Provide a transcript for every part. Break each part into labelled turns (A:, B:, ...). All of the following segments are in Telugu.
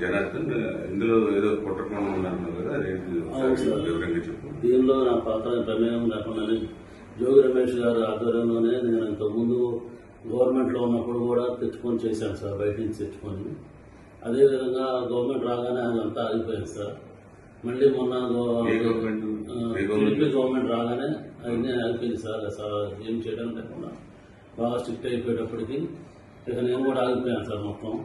A: జనార్దన్ ఇందులో ఏదో కుట్రకోణం ఉందన్నారు కదా అదేంటి. వివరంగా చెప్పు
B: దీనిలో నా పాత్ర ప్రమేయం లేకుండానే జోగి రమేష్ గారి ఆధ్వర్యంలోనే నేను ఇంతకుముందు గవర్నమెంట్లో ఉన్నప్పుడు కూడా తెచ్చుకొని చేశాను సార్ బయట నుంచి తెచ్చుకొని. అదేవిధంగా గవర్నమెంట్ రాగానే అదంతా ఆగిపోయింది సార్. మళ్ళీ మొన్న గో-
A: ఏ గవర్నమెంట్?
B: టీడీపీ రాగానే అన్నీ ఆగిపోయింది సార్ ఏం చేయడం లేకుండా. బాగా స్ట్రిక్ట్ అయిపోయేటప్పటికి ఇక నేను కూడా ఆగిపోయాను సార్ మొత్తం.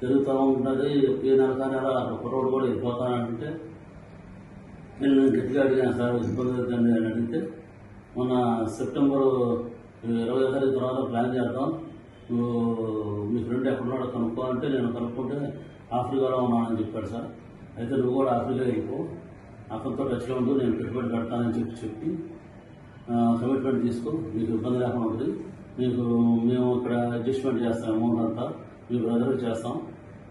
B: జరుగుతూ ఉంటుంది ఏ నెల నెల అక్కడ కుర్రోడు కూడా వెళ్ళిపోతానంటే నేను గట్టిగా అడిగాను సార్ ఇబ్బంది అవుతుంది అని అడిగితే మొన్న సెప్టెంబర్ ఇరవై తారీఖు తర్వాత ప్లాన్ చేద్దాం. నువ్వు మీ ఫ్రెండ్ ఎక్కడున్నాడో కనుక్కో అంటే నేను కనుక్కుంటే ఆఫ్రికాలో ఉన్నానని చెప్పాడు సార్. అయితే నువ్వు కూడా ఆఫ్రికా వెళ్ళిపో అతనితో టచ్లో ఉండు నేను పెట్టుబడి పెడతానని చెప్పి చెప్పి కమిట్మెంట్ తీసుకో. నీకు ఇబ్బంది లేకుండా ఉంటుంది. మీకు మేము ఇక్కడ అడ్జస్ట్మెంట్ చేస్తాం అమౌంట్ అంతా. మీ బ్రదర్కి చేస్తాం.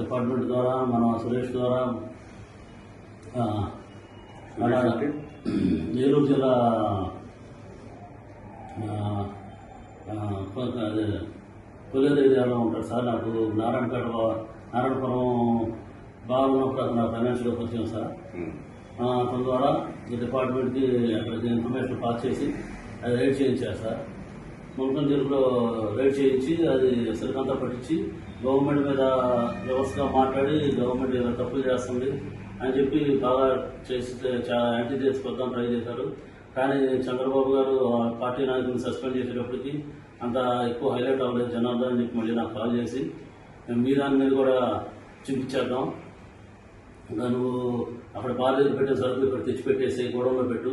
B: డిపార్ట్మెంట్ ద్వారా మన సురేష్ ద్వారా ఏలూరు జిల్లా కొల్లేరు ఏరియాలో ఉంటాడు సార్? నాకు నారాయణపేట నారాయణపురం బాగున్నప్పుడు నాకు ఫైనాన్షియల్ పరిచయం సార్. అతని ద్వారా ఈ డిపార్ట్మెంట్కి అక్కడికి ఇన్ఫర్మేషన్ పాస్ చేసి అది రైడ్ చేయించారు సార్. మున్సిపల్ జైలులో రైడ్ చేయించి అది సరికంతా పట్టించి గవర్నమెంట్ మీద వ్యవస్థగా మాట్లాడి గవర్నమెంట్ ఇలా తప్పులు చేస్తుంది అని చెప్పి బాగా చేసి చాలా యాంటీ చేసుకొద్దాం ట్రై చేశారు. కానీ చంద్రబాబు గారు ఆ పార్టీ నాయకులను సస్పెండ్ చేసేటప్పటికి అంత ఎక్కువ హైలైట్ అవ్వలేదు జనార్దన్ అని చెప్పి మళ్ళీ నాకు కాల్ చేసి. మేము మీ దాని మీద కూడా చూపించేద్దాం ఇంకా నువ్వు అక్కడ బాధ్యత పెట్టే సరుకులు ఇక్కడ తెచ్చిపెట్టేసి గోడంలో పెట్టు.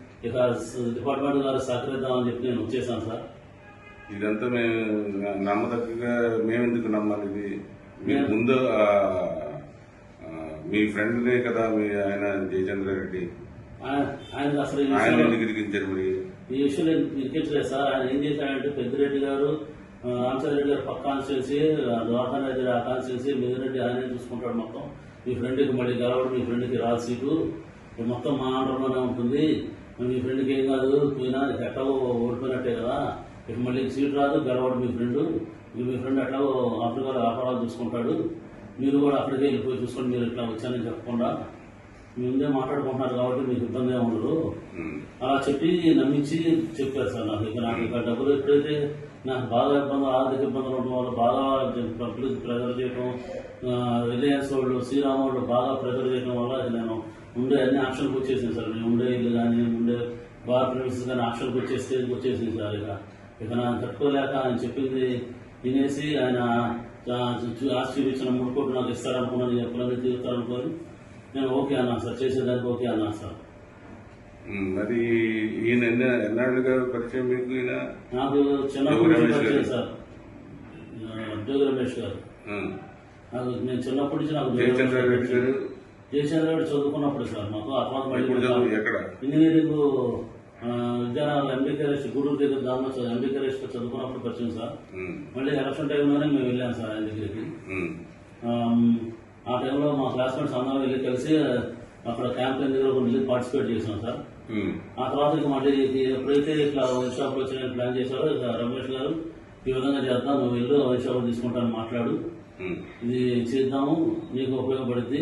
B: ఇక డిపార్ట్మెంట్ గారు సహకరిద్దామని చెప్పి నేను వచ్చేసాను సార్.
A: ఇదంతా మేము నమ్మదగ్గగా మేము ఎందుకు నమ్మాలి? ఇది మీరు ముందు మీ ఫ్రెండ్నే కదా మీ ఆయన జయచంద్ర రెడ్డి.
B: ఆయన అసలు ఈ
A: ఆయన ఎందుకు ఇరికించారు మరి?
B: ఈ విషయంలో ఇరికించలేదు సార్. ఆయన ఏం చేశాడంటే పెద్దిరెడ్డి గారు రామచంద్రెడ్డి గారు పక్క కాన్స్టిట్యూన్సీ ద్వారకా రెడ్డి ఆ కాన్స్టిట్యూన్సీ మిగిలిరెడ్డి ఆయనే చూసుకుంటాడు మొత్తం. మీ ఫ్రెండ్కి మళ్ళీ గెలవడం మీ ఫ్రెండ్కి రాదు సీటు. మొత్తం మా ఆంధ్రలోనే ఉంటుంది. మీ ఫ్రెండ్కి ఏం కాదు పోయినా నీకు ఎట్లాగో ఓడిపోయినట్టే కదా. ఇక మళ్ళీ సీట్ రాదు గెలవడం మీ ఫ్రెండ్ ఇక మీ ఫ్రెండ్ ఎట్లాగో ఆఫ్రికాలో వ్యాపారాలు చూసుకుంటాడు. మీరు కూడా అక్కడికి వెళ్ళిపోయి చూసుకొని మీరు ఇట్లా వచ్చానని చెప్పకుండా. మీ ముందే మాట్లాడుకుంటున్నారు కాబట్టి మీకు ఇబ్బంది ఉండదు. అలా చెప్పి నమ్మించి చెప్పారు సార్ నాకు. ఇక నాకు ఇక డబ్బులు ఎప్పుడైతే నాకు బాగా ఇబ్బంది ఆర్థిక ఇబ్బందులు ఉండడం వల్ల బాగా పబ్లిక్ ప్రెజర్ చేయడం రిలయన్స్ వాళ్ళు శ్రీరామ్ వాళ్ళు బాగా ప్రెజర్ చేయడం వల్ల నేను ఉండే అన్ని ఆప్షన్కి వచ్చేసింది సార్. నేను ఉండే ఇల్లు కానీ ఉండే బార్ ప్రిమిసెస్ కానీ ఆప్షన్కి వచ్చే స్టేజ్కి వచ్చేసింది సార్ ఇక. ఇక నాకు తట్టుకోలేక ఆయన చెప్పింది వినేసి ఆయన ఆస్తి ఇచ్చిన మూడు కోట్లు నాకు ఇస్తారనుకున్నాను ఎప్పుడైనా తీరుతారనుకొని నేను ఓకే అన్నా సార్. చేసేదానికి ఓకే అన్నా సార్.
A: మరి ఈయన ఎన్న ఎన్నాళ్ళుగా పరిచయం మీకు ఈయన?
B: నాకు. పరిచయం సార్. జోగి రమేష్ గారు. నాకు నేను చిన్నప్పటి నుంచి నాకు
A: జయచంద్ర గారు?
B: జయచంద్ర రెడ్డి చదువుకున్నప్పుడు సార్ మాకు
A: చదువు? ఎక్కడ?
B: ఇంజనీరింగ్ విద్యానగర్ ఎంబీకే రెస్ట్ గూడూరు దగ్గర దానిలో చదువు ఎంబీకే రెస్ట్ చదువుకున్నప్పుడు పరిచయం సార్. మళ్ళీ ఎలక్షన్ టైంలోనే మేము వెళ్ళాం సార్ ఆయన దగ్గరికి. ఆ టైంలో మా క్లాస్మేట్స్ అందరం వెళ్ళి కలిసి అక్కడ క్యాంపెయిన్ దగ్గర వెళ్ళి పార్టిసిపేట్ చేసాం సార్. ఆ తర్వాత ఇక మళ్ళీ ఎప్పుడైతే ఇట్లా షాప్ వచ్చిన ప్లాన్ చేశారో ఇక రమేష్ గారు ఈ విధంగా చేద్దాం నువ్వు వెళ్ళు వైన్ షాప్ తీసుకుంటాను మాట్లాడు. ఇది చేద్దాము నీకు ఉపయోగపడుద్ది.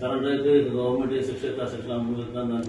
B: సరెండర్ అయితే ఇక గవర్నమెంట్ ఏ శిక్ష అయితే ఆ శిక్ష అనుభవిస్తాను